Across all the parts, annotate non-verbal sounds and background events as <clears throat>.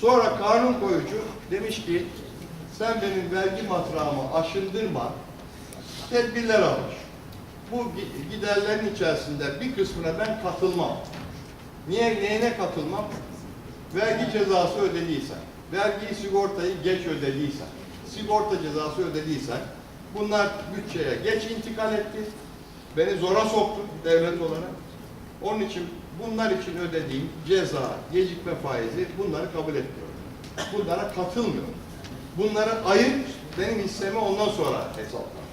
Sonra kanun koyucu demiş ki sen benim vergi matrağımı aşındırma, tedbirler almış. Bu gi- giderlerin içerisinde bir kısmına ben katılmam. Niye, neyine katılmam? Vergi cezası ödediysen, vergiyi sigortayı geç ödediysen, sigorta cezası ödediysen, bunlar bütçeye geç intikal etti. Beni zora soktu devlet olarak. Onun için bunlar için ödediğim ceza, gecikme faizi bunları kabul etmiyorum. Bunlara katılmıyorum. Bunları ayıp benim hissemi ondan sonra hesaplar.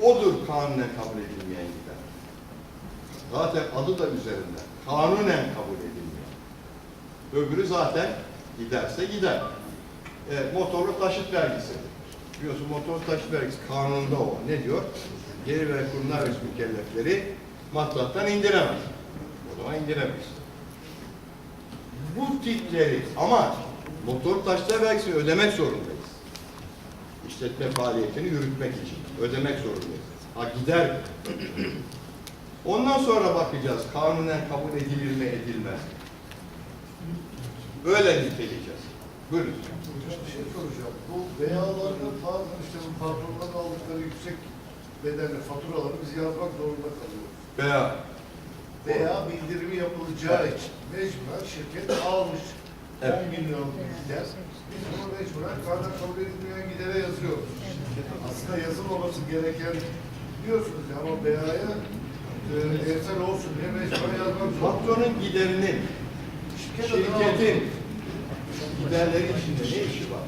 Odur kanunen kabul edilmeyen gider. Zaten adı da üzerinde. Kanunen kabul edilmiyor. Öbürü zaten giderse gider. E, motorlu taşıt vergisi. Biliyorsun motorlu taşıt vergisi kanunda o. Ne diyor? Geri ve kurumlar vergisi mükellefleri matlaktan indiremez. O zaman indiremez. Bu tipleri ama motor taşıtlar vergisini ödemek zorundayız. İşletme faaliyetini yürütmek için ödemek zorundayız. Ha gider. <clears throat> Ondan sonra bakacağız kanunen kabul edilir mi edilmez? Öyle niteleyeceğiz. Buyurun. Bir şey soracağım. Bu beyalarda bazı işte bu patronların aldıkları yüksek bedelli faturaları biz yazmak zorunda kalıyoruz. Veya Veya bildirimi yapılacağı için mecburen şirket almış Evet. 10 milyon gider. Biz bunu mecburen kaynak kabul edilmeyen gidere yazıyoruz. Aslında yazılmaması gereken diyorsunuz ya ama beyaya e, ersel olsun diye mecburen yazmak zorunda. patronun giderinin Şirket adına şirketin giderleri içinde ne işi var?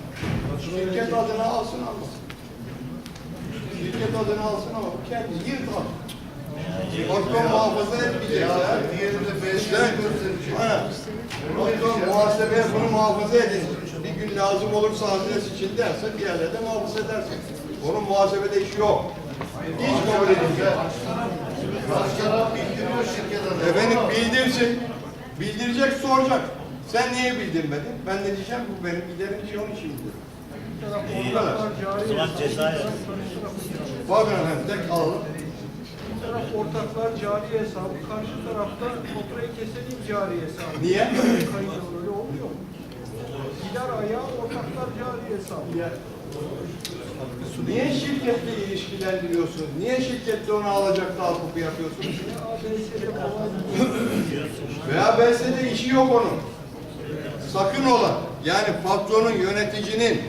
Şirket adına alsın almasın. Şirket adına alsın ama kendi yırt al. Patron muhafaza etmeyecekse Ya diğerinde ha, patron muhasebeye bunu muhafaza edin. Bir gün lazım olursa adres için derse diğerleri de muhafaza edersin. Onun muhasebede işi yok. Hiç kabul edilmiyor. Taraf bildiriyor şirket adına. Efendim bildirsin. Bildirecek soracak. Sen niye bildirmedin? Ben de diyeceğim bu benim giderim ki onun için bildirim. Bu kadar. O zaman cezaya Bakın efendim tek alalım. Taraf ortaklar cari hesabı, karşı tarafta faturayı keselim cari hesabı. Niye? Kayıt öyle olmuyor. Gider ayağı ortaklar cari hesabı. Niye şirketle ilişkilendiriyorsun? Niye şirkette onu alacak tahakkuk yapıyorsun? ABS'de kolay Veya BS'de işi yok onun. Sakın ola. Yani patronun, yöneticinin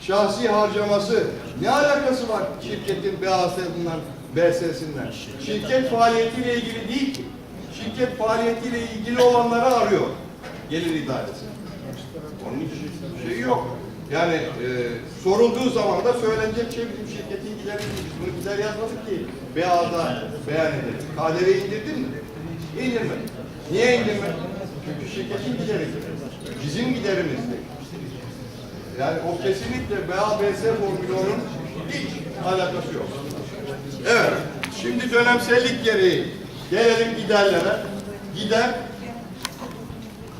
şahsi harcaması ne alakası var şirketin BAS'ından, BS'sinden? Şirket faaliyetiyle ilgili değil ki. Şirket faaliyetiyle ilgili olanları arıyor. Gelir idaresi. Onun için şey yok. Yani e, sorulduğu zaman da söylenecek şey bizim şirketin gideri değil. Biz bunu gider yazmadık ki. BA'da beyan edelim. KDV indirdin mi? İndirmedin. Niye indirmedin? Çünkü şirketin gideri. Bizim giderimiz değil. Yani o kesinlikle BABS formülünün hiç alakası yok. Evet. Şimdi dönemsellik gereği gelelim giderlere. Gider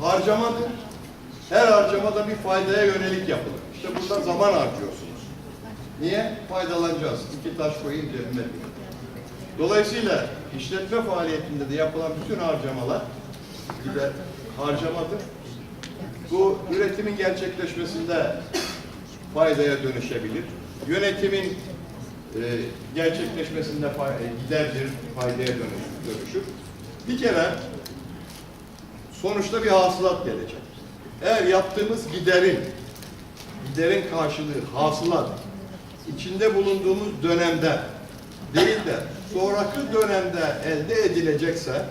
harcamadır. Her harcamada bir faydaya yönelik yapılır. İşte burada zaman harcıyorsunuz. Niye? Faydalanacağız. İki taş koyayım cebime. Dolayısıyla işletme faaliyetinde de yapılan bütün harcamalar gider harcamadır. Bu üretimin gerçekleşmesinde faydaya dönüşebilir. Yönetimin e, gerçekleşmesinde fay- e, giderdir, faydaya dönüş, dönüşür. Bir kere sonuçta bir hasılat gelecek. Eğer yaptığımız giderin, giderin karşılığı hasılat, içinde bulunduğumuz dönemde değil de sonraki dönemde elde edilecekse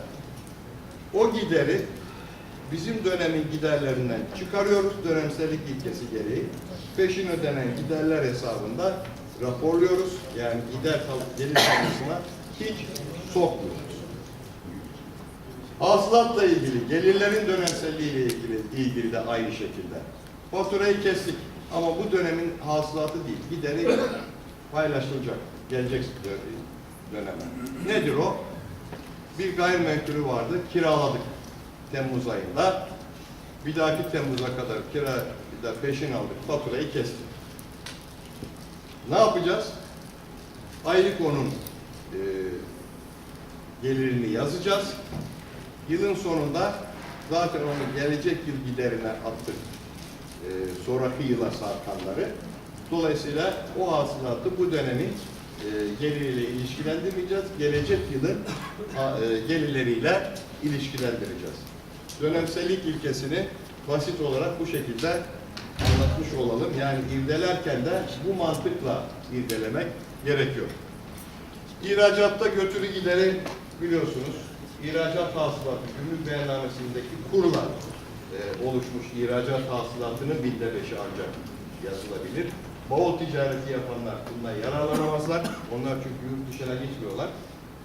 o gideri bizim dönemin giderlerinden çıkarıyoruz dönemsellik ilkesi gereği. Peşin ödenen giderler hesabında raporluyoruz. Yani gider gelir tablosuna hiç sokmuyoruz. Hasılatla ilgili, gelirlerin dönemselliği ile ilgili, ilgili de aynı şekilde. Faturayı kestik ama bu dönemin hasılatı değil, gideri paylaşılacak, gelecek dö- döneme. Nedir o? Bir gayrimenkulü vardı, kiraladık Temmuz ayında. Bir dahaki Temmuz'a kadar kira da peşin aldık, faturayı kestik. Ne yapacağız? Aylık onun e, gelirini yazacağız. Yılın sonunda zaten onu gelecek yıl giderine attık. Ee, sonraki yıla sarkanları. Dolayısıyla o hasılatı bu dönemin e, geliriyle ilişkilendirmeyeceğiz. Gelecek yılın e, gelirleriyle ilişkilendireceğiz. Dönemsellik ilkesini basit olarak bu şekilde anlatmış olalım. Yani irdelerken de bu mantıkla irdelemek gerekiyor. İhracatta götürü gideri biliyorsunuz. İhracat hasılatı gümrük beyannamesindeki kurular e, oluşmuş ihracat hasılatının binde beşi ancak yazılabilir. Bavul ticareti yapanlar bundan yararlanamazlar. Onlar çünkü yurt dışına gitmiyorlar.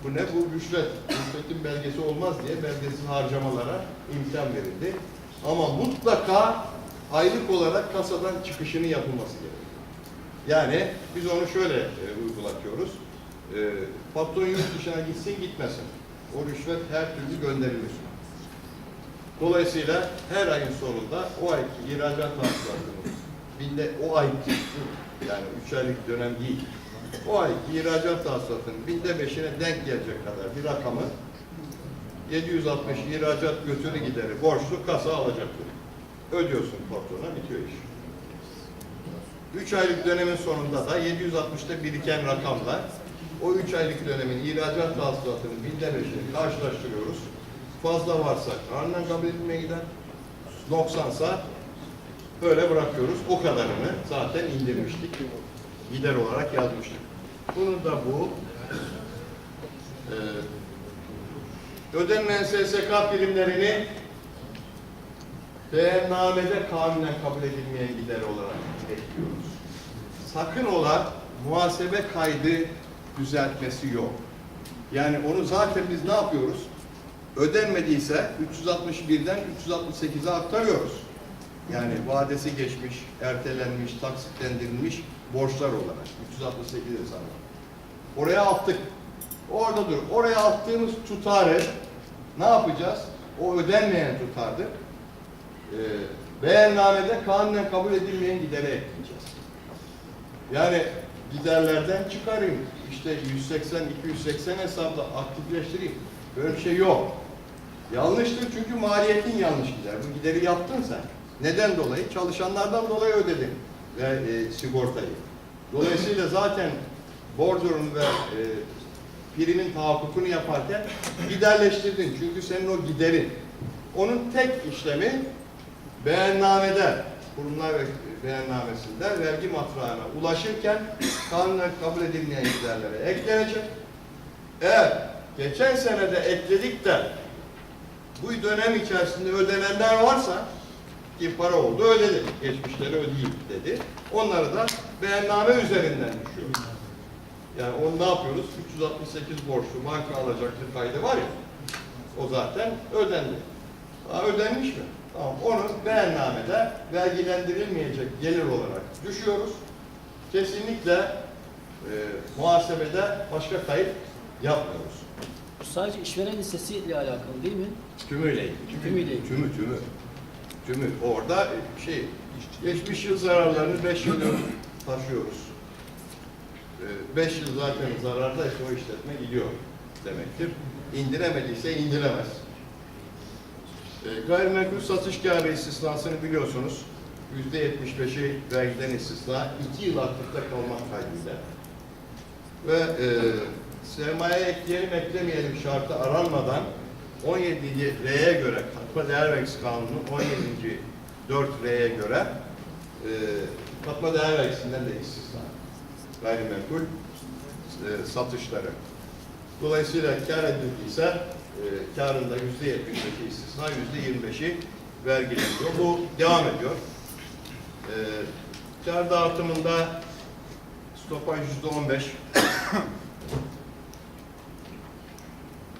Bu ne? Bu rüşvet. Rüşvetin belgesi olmaz diye belgesiz harcamalara imkan verildi. Ama mutlaka aylık olarak kasadan çıkışını yapılması gerekiyor. Yani biz onu şöyle e, uygulatıyoruz. E, patron yurt dışına gitsin gitmesin. O rüşvet her türlü gönderilir. Dolayısıyla her ayın sonunda o ayki ihracat hasılatını binde o ayki yani üç aylık dönem değil. O ayki ihracat hasılatının binde beşine denk gelecek kadar bir rakamı 760 ihracat götürü gideri borçlu kasa alacaktır. Ödüyorsun patrona bitiyor iş. 3 aylık dönemin sonunda da 760'ta biriken rakamla o 3 aylık dönemin ihracat hasılatının binde karşılaştırıyoruz. Fazla varsa karnen kabul edilmeye gider. Noksansa böyle bırakıyoruz. O kadarını zaten indirmiştik. Gider olarak yazmıştık. Bunu da bu e, ödenilen SSK primlerini beyannamede kanunen kabul edilmeyen gider olarak ekliyoruz. Sakın ola muhasebe kaydı düzeltmesi yok. Yani onu zaten biz ne yapıyoruz? Ödenmediyse 361'den 368'e aktarıyoruz. Yani vadesi geçmiş, ertelenmiş, taksitlendirilmiş borçlar olarak 368 hesabı. Oraya attık. Orada dur. Oraya attığımız tutarı ne yapacağız? O ödenmeyen tutardır. Ee, beyannamede kanunen kabul edilmeyen gidere ekleyeceğiz. Yani giderlerden çıkarayım. İşte 180, 280 hesapla aktifleştireyim. Böyle bir şey yok. Yanlıştır çünkü maliyetin yanlış gider. Bu gideri yaptın sen. Neden dolayı? Çalışanlardan dolayı ödedin ve e, sigortayı. Dolayısıyla zaten bordurun ve e, primin tahakkukunu yaparken giderleştirdin. Çünkü senin o giderin. Onun tek işlemi beyannamede, kurumlar ve beyannamesinde vergi matrağına ulaşırken kanunen kabul edilmeyen giderlere eklenecek. Eğer geçen senede ekledik de bu dönem içerisinde ödenenler varsa ki para oldu ödedi. Geçmişleri ödeyeyim dedi. Onları da beyanname üzerinden düşüyor. Yani onu ne yapıyoruz? 368 borçlu banka alacaklı kaydı var ya. O zaten ödendi. Ha, ödenmiş mi? Tamam. Onu beyannamede vergilendirilmeyecek gelir olarak düşüyoruz. Kesinlikle e, muhasebede başka kayıp yapmıyoruz. Bu sadece işveren listesiyle alakalı değil mi? Tümüyle ilgili. Tümüyle ilgili. Tümü, tümü. Tümü. Orada şey, geçmiş yıl zararlarını 5 yıl taşıyoruz. 5 yıl zaten zarardaysa o işletme gidiyor demektir. İndiremediyse indiremez. E, gayrimenkul satış kârı istisnasını biliyorsunuz. Yüzde 75'i vergiden istisna, 2 yıl aktifte kalmak kaydıyla. Ve e, sermaye ekleyelim eklemeyelim şartı aranmadan 17. R'ye göre katma değer vergisi kanunu 17. 4 R'ye göre e, katma değer vergisinden de istisna gayrimenkul e, satışları. Dolayısıyla kar edildiyse karında yüzde 75'i istisna, yüzde 25'i vergileniyor. Bu devam ediyor. E, kar dağıtımında stopaj yüzde 15.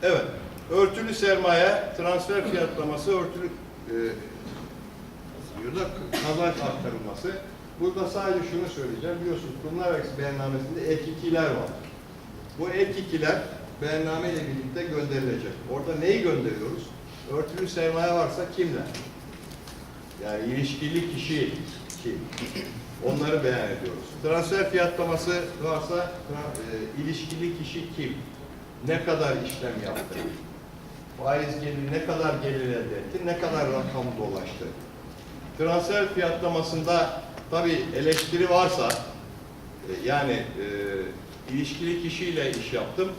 Evet. Örtülü sermaye, transfer fiyatlaması, örtülü e, ya da kazanç aktarılması. Burada sadece şunu söyleyeceğim. Biliyorsunuz kurumlar vergisi beyannamesinde ek ikiler var. Bu ek ikiler beyanname ile birlikte gönderilecek. Orada neyi gönderiyoruz? Örtülü sermaye varsa kimler? Yani ilişkili kişi kim? Onları beyan ediyoruz. Transfer fiyatlaması varsa e, ilişkili kişi kim? Ne kadar işlem yaptı? faiz geliri ne kadar gelir elde etti, ne kadar rakam dolaştı. Transfer fiyatlamasında tabii eleştiri varsa, e, yani e, ilişkili kişiyle iş yaptım,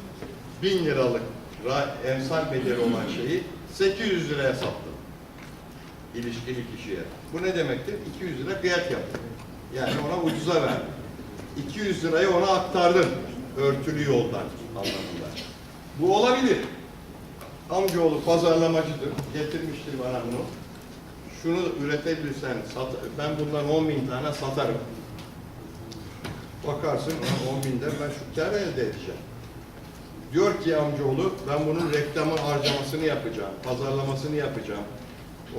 1000 liralık ra- emsal bedeli olan şeyi 800 liraya sattım. İlişkili kişiye. Bu ne demektir? 200 lira kıyak yaptım. Yani ona ucuza verdim. 200 lirayı ona aktardım. Örtülü yoldan anlamında. Bu olabilir. Amcaoğlu pazarlamacıdır. Getirmiştir bana bunu. Şunu üretebilirsen, sat, ben bundan 10 bin tane satarım. Bakarsın 10 binden ben şu kar elde edeceğim. Diyor ki amcaoğlu ben bunun reklamı harcamasını yapacağım, pazarlamasını yapacağım.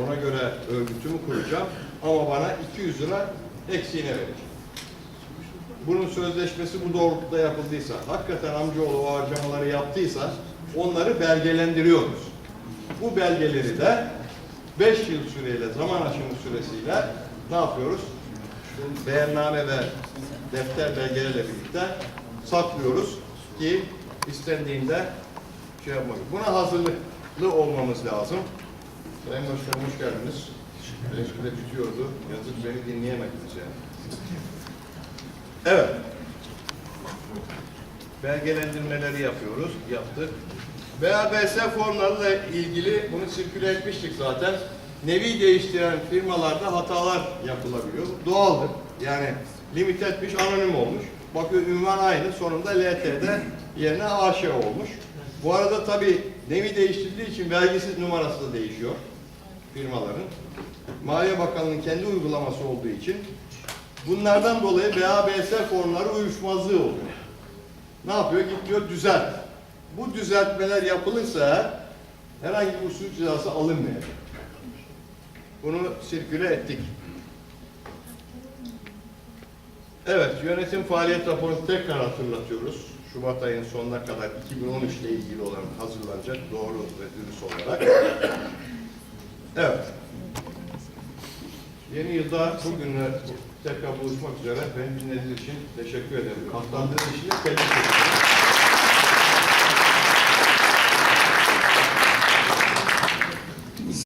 Ona göre örgütümü kuracağım ama bana 200 lira eksiğine verecek. Bunun sözleşmesi bu doğrultuda yapıldıysa, hakikaten amcaoğlu o harcamaları yaptıysa onları belgelendiriyoruz. Bu belgeleri de 5 yıl süreyle, zaman aşımı süresiyle ne yapıyoruz? Beyanname ve defter belgelerle birlikte saklıyoruz ki istendiğinde şey yapmak. Buna hazırlıklı olmamız lazım. Sayın Başkanım hoş geldiniz. Eleştiri bitiyordu. Yazık beni dinleyemediniz yani. Evet. Belgelendirmeleri yapıyoruz, yaptık. BABS formlarıyla ilgili bunu sirküle etmiştik zaten. Nevi değiştiren firmalarda hatalar yapılabiliyor. Doğaldır. Yani limit etmiş, anonim olmuş. Bakıyor ünvan aynı, sonunda LT'de yerine AŞ olmuş. Bu arada tabii nevi değiştirdiği için vergisiz numarası da değişiyor firmaların. Maliye Bakanlığı'nın kendi uygulaması olduğu için bunlardan dolayı BABS formları uyuşmazlığı oluyor. Ne yapıyor? Gidiyor düzelt. Bu düzeltmeler yapılırsa herhangi bir usul cezası alınmayacak. Bunu sirküle ettik. Evet, yönetim faaliyet raporunu tekrar hatırlatıyoruz. Şubat ayının sonuna kadar 2013 ile ilgili olan hazırlanacak doğru ve dürüst olarak. Evet. Yeni yılda bugünle tekrar buluşmak üzere. Beni dinlediğiniz için teşekkür ederim. Katlandığınız için de tebrik ederim.